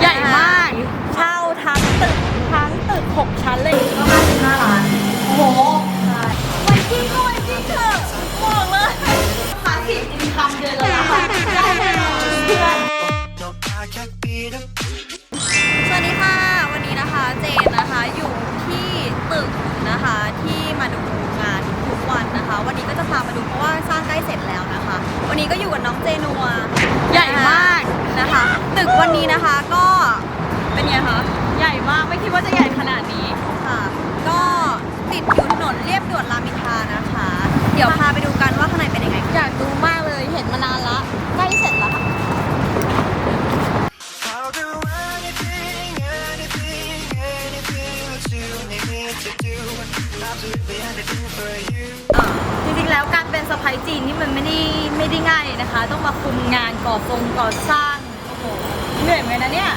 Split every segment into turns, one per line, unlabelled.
ใหญ่มากเช่าทั้งตึกทั้งตึก 6 ชั้นเลยก็55ล้านโอ้โหไวกิ้งก็ไวกิ้งเถอะบอกเลยพาสซีฟอินคัมเดือนละล้านได้แน่น จริง
ๆแล้วการเป็นสะพายจีนนี่มันไม่ได้ไม่ได้ง่ายเลยนะคะ ต้องมาคุมงานก่อฟงก่อสร้างโอ้โหเหนื่อยเหมือนกันนะเนี่ย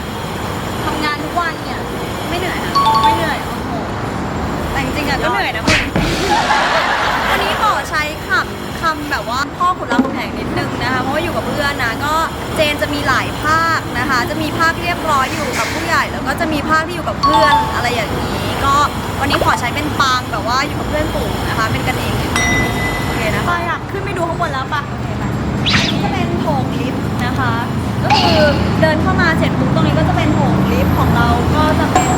ทำงานทุกวันเนี่ย
ไม่เหนื่อยนะ
ไม่เหนื่อยโอ้โห
แต่จริงๆอะก็เหนื่อยนะคุณวันนี้ขอใช้ค แบบว่าพ่อขุนรามคำแหงนิดนึงนะคะเพราะว่าอยู่กับเพื่อนนะก็เจนจะมีหลายภาคนะคะ จะมีภาคเรียบร้อยอยู่กับผู้ใหญ่ แล้วก็จะมีภาคที่อยู่กับเพื่อนอะไรอย่างนี้ ก็วันนี้ขอใช้เป็นปางแบบว่าอยู่กับเพื่อนฝูงนะคะ เป็นกันเองนิดนึงโอเคนะ
ไป
คะ
อะขึ้นไปดูข้างบนแล้วปะ
นี่จะเป็นโถงลิฟต์นะคะ ก็คือเดินเข้ามาเสร็จปุ๊บตรงนี้ก็จะเป็นโถงลิฟต์ของเราก็จะเป็น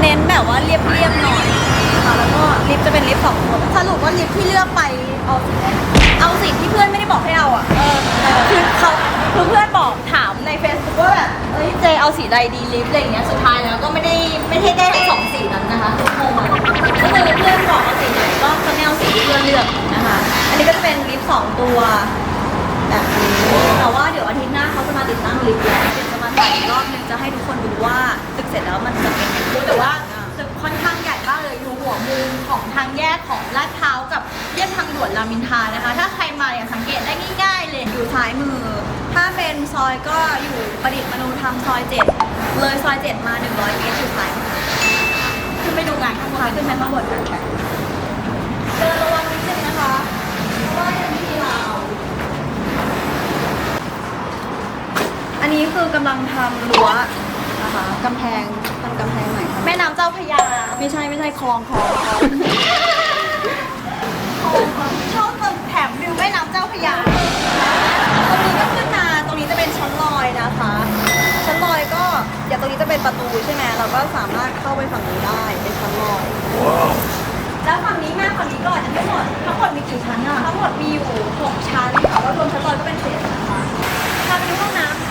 เน้นแบบว่าเรียบๆหน่อยนะคะแล้วก็ลิฟต์จะเป็นลิฟต์สองตัว
สรุปว่าลิฟต์ที่เลือกไป เอาสีแดง
เอาสิที่เพื่อนไม่ได้บอกให้เอาอะ
เออคือเขาคือเพื่อนบอกถามใน Facebook ว่าแบบ เอ้ยเจเอาสีใดดีลิฟต์อะไรอย่างเงี้ย สุดท้ายแล้วก็ไม่ได้ไม่ได้ได้ทั้งสองสีนั้นนะคะงงเลยก็คือเพื่อนบอกเอาสีไหนก็จะไม่เอาสีที่เพื่อนเลือก
นะคะ อันนี้ก็จะเป็นลิฟต์สองตัวแบบนี้แต่ว่าเดี๋ยวอาทิตย์หน้าเขาจะมาติดตั้งลิฟต์แล้วเดี๋ยวจะมาถ่ายอีกรอบนึงจะให้ทุกคนดูว่าตึกเสร็จแล้วมันจะเป็นยังไง
แต่ว่าตึกค่อนข้างใหญ่ หัวมุมของทางแยกของลาดพร้าวกับเรียบทางด่วนรามอินทรานะคะ ถ้าใครมาอย่างสังเกตได้ง่ายๆเลย
อยู่ซ้ายมือ ถ้าเป็นซอยก็อยู่ประดิษฐ์มนูธรรมซอยเจ็ดเลยซอยเจ็ดมา100เมตรอยู่ซ้ายมือ
ขึ้นไปดูงานข้างบน
ขึ้นไปข้างบนกันค่ะเดินระวังนิดนึงนะคะเพราะว่ายังไม่มีราวอันนี้คือกำลังทำรั้วนะคะกำแพงทำกำแพง ม่ค่ะ
แม่น้ำเจ้าพระยา
ไม่ใช่ไม่ใช่คลองคลองคลอง
ชอบตึกแถมวิวแม่น้ำเจ้าพระยา
ตรงนี้ก็ขึ้นมาตรงนี้จะเป็นชั้นลอยนะคะ ชั้นลอยก็เดี๋ยวตรงนี้จะเป็นประตูใช่ไหมเราก็สามารถเข้าไปฝั่งนี้ได้เป็นชั้นลอย แล้วฝั่งนี้มาฝั่งนี้ก่อนยังไม่หมด
ทั้งหมดมีกี่ชั้นอะ
ทั้งหมดมีอยู่6ชั้นค่ะแล้วรวมชั้นลอยก็เป็นเจ็ดนะคะพาไปดูห้องน้
I'm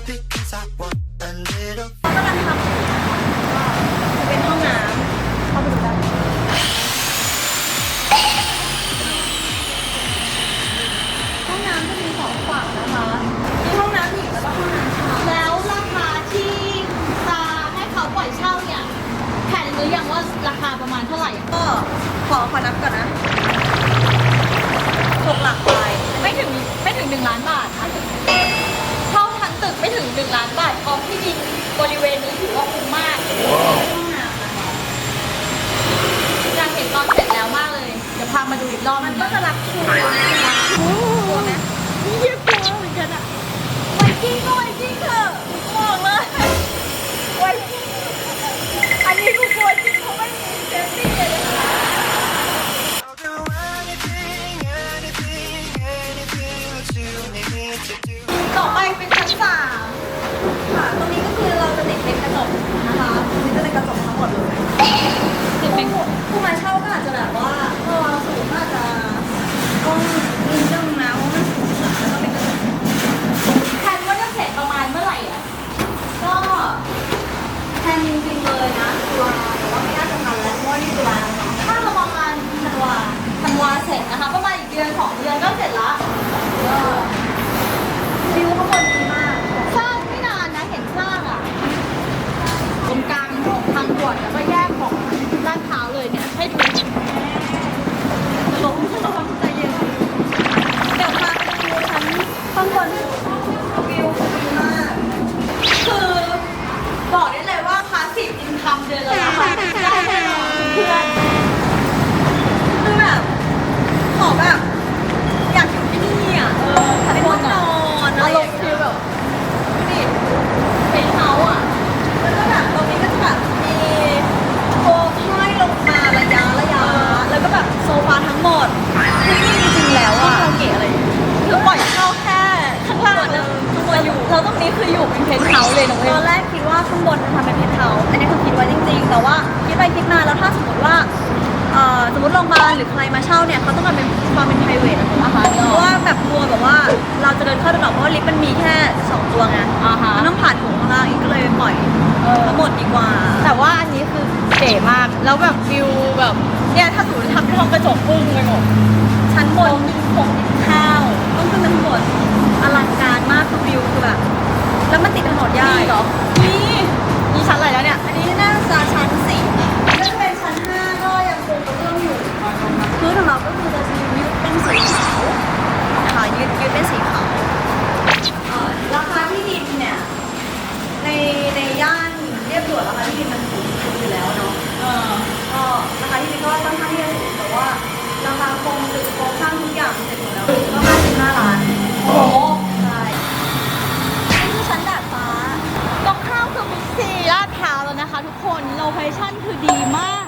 because I want a little
เขากำลังทำอยู่นะคะก็จะเป็นห้องน้ำเข้าไปดูได้ห้องน้ำจะมีสองฝั่งนะคะมีห้องน้ำหญิงแล้วก็ห้องน้ำชาย
แล้วราคาที่จะให้เขาปล่อยเช่าเนี่ยแผนหรือยังว่าราคาประมาณเท่าไหร่
ก็ขอขอนับก่อนนะหกหลักไป
ไม่ถึงไม่ถึงหนึ่งล้านบาทนะเช่าทั้งตึกไม่ถึงหนึ่งล้านบาทกองที่ดินบริเวณนี้ถือว่าคุ้มมาก
ห้องน้ำนะคะ
อยากเห็นตอนเสร็จแล้วมากเลย เดี๋ยว พามาดูอีกรอบ
มัน
ง
ก็จะรักชูรักชูกลัวไหม
เยี่ยมกลัวเหมือนกันอะ
ไวกิ้งก็ไวกิ้งเถอะบอกเลยไวกิ้งอันนี้กูกลัวจริงเพราะไม่มีเซฟตี้เลยนะคะ
I'll do anything, anything, anything that you need me to do.
ต่อไปเป็นชั้นสาม
ค่ะ ตรงนี้ก็คือเราจะติดเป็นกระจกนะคะตรงนี้จะเป็นกระจกทั้งหมดเลย
ติดเป็น
ผู้มาเช่าก็อา
จจะแบ
บ เช่าเนี่ยเขาต้องการเป็นความเป็น private อะนะคะเพราะว่าแบบกลัวแบบว่าเราจะเดินเข้าเดินออกเพราะว่าลิฟต์มันมีแค่สองตัวไง
อ่าฮะ
มันต้องผ่านถุงข้างล่างอีกก็เลยปล่อย
เออ
ทั้งหมดดีกว่า
แต่ว่าอันนี้คือเก๋มาก แล้วแบบวิวแบบเนี่ยถ้าสมมติทำเป็นห้องกระจกปึ้งไปหมด
ชั้นบน
คงกินข้าว
ต้องขึ้นไปข้างบนอลังการมากคือวิวคือแบบ แล้วมันติดถนนใหญ่
นี่เหรอ นะ
คะทุกคนโล
เคชั่นคือดีมาก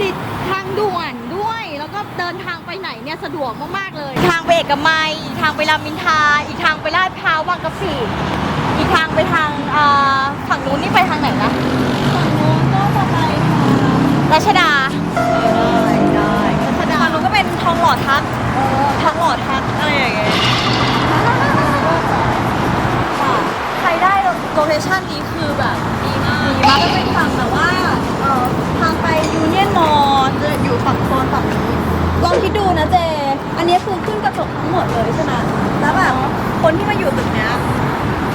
ติดทางด่วนด้วย แล้วก็เดินทางไปไหนเนี่ยสะดวกมากๆเลย ทางไปเอกมัยอีกทางไปรามอินทราอีกทางไปลาดพร้าวบางกะปิอีกทางไปทางเอ่อฝั่งนู้นนี่ไปทางไหนนะฝั่งนู้นก็จะไปทางรัชดา
ได้ได้
รัชดา
ฝั่งนู้นก็เป็นทองหล่อทักทองหล่อทักอะไรอย่างเงี้ย
ใครได้โลเคชั่นนี้คือแบบ ดีมาก
ดีมากก็เป็นฝั่งแบบว่าเอ่อทางไปยูเนียนมอจะอยู่ฝั่งโซนฝั่งนี้ลองคิดดูนะเจ อันนี้คือขึ้นกระจกทั้งหมดเลยใช่ไหมแล้วแบบคนที่มาอยู่ตึกเนี้ย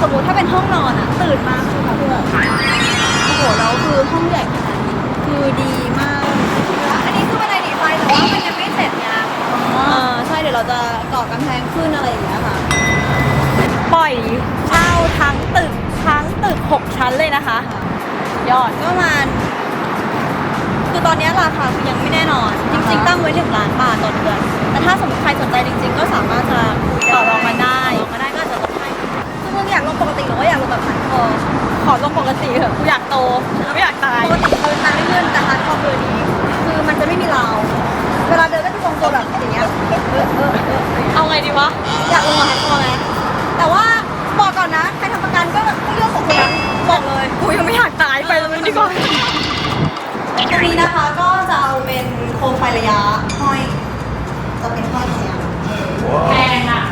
สมมติถ้าเป็นห้องนอนอะตื่นมาคือแบบโอ้โหแล้วคือห้องใหญ่ขนาดนี้คือดีมาก อันนี้คือบันไดหนีไฟแต่ว่ามันยังไม่เสร็จไงอ่าใช่เดี๋ยวเราจะก่อกำแพงขึ้นอะไรอย่างเงี้ยค่ะ
ปล่อยเช่าทั้งตึกทั้งตึก 6 ชั้นเลยนะคะ ยอด
ก็ประมาณคือตอนนี้ราคาคือยังไม่แน่นอน จริง ๆ ตั้งไว้หนึ่งล้านบาทต่อเดือน แต่ถ้าสมมติใครสนใจจริง ๆ ก็สามารถจะคุย
ต่อรองมาได้
ต่อรองมาได้ก็อาจจะลดให้คือมึงอยากลงปกติหรือว่าอยากลงแบบหันคอ
ขอลงปกติเถอะกูอยากโตไม่อยากตาย
ปกติคือทางไม่เลื่อนแต่หันคอคือนี้ คือมันจะไม่มีราวเวลาเดินก็จะทรงตัวแบบอย่างเงี้ยเออเออเออ ตรงนี้นะคะก็จะเอาเป็นโคมไฟระยะห้อย จะเป็นห้อยเสียง
แพงอะ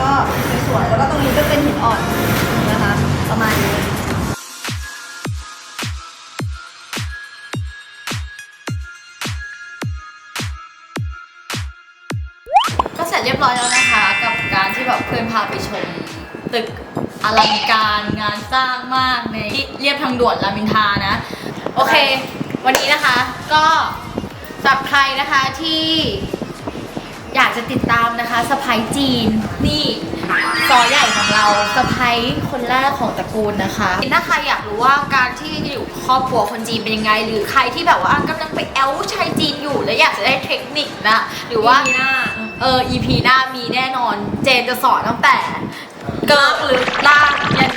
ก็สวยๆแล้วก็ตรงนี้ก็เป็นหินอ่อนนะคะ ประมาณนี้
ก็เสร็จเรียบร้อยแล้วนะคะ กับการที่แบบเพื่อนพาไปชมตึกอลังการงานสร้างมากในที่เรียบทางด่วนรามอินทรานะ โอเค วันนี้นะคะก็สำหรับใครนะคะที่อยากจะติดตามนะคะสะพายจีนนี่ซอใหญ่ของเราสะพายคนแรกของตระกูลนะคะถ้าใครอยากรู้ว่าการที่อยู่ครอบครัวคนจีนเป็นยังไง หรือใครที่แบบว่ากำลังไปแอลชายจีนอยู่แล้วอยากจะได้เทคนิคนะ หรือว่า
EP หน้า
เออ EP หน้ามีแน่นอน เจนจะสอนตั้งแต่เกิดหรือล่างยัน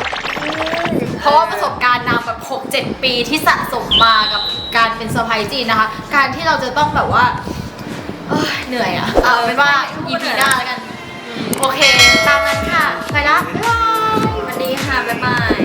เพ ราะว่าประสบการณ์นางแบบ 6-7 ปีที่สะสมมากับการเป็นเซอร์ไพรส์จีนนะคะ การที่เราจะต้องแบบว่าเหนื่อยอะเอาเป็นว่า EP หน้าแล้วกัน โอเค ตามนั้นค่ะ ไปละ
บ๊ายบาย วันนี้ค่ะ บ๊ายบาย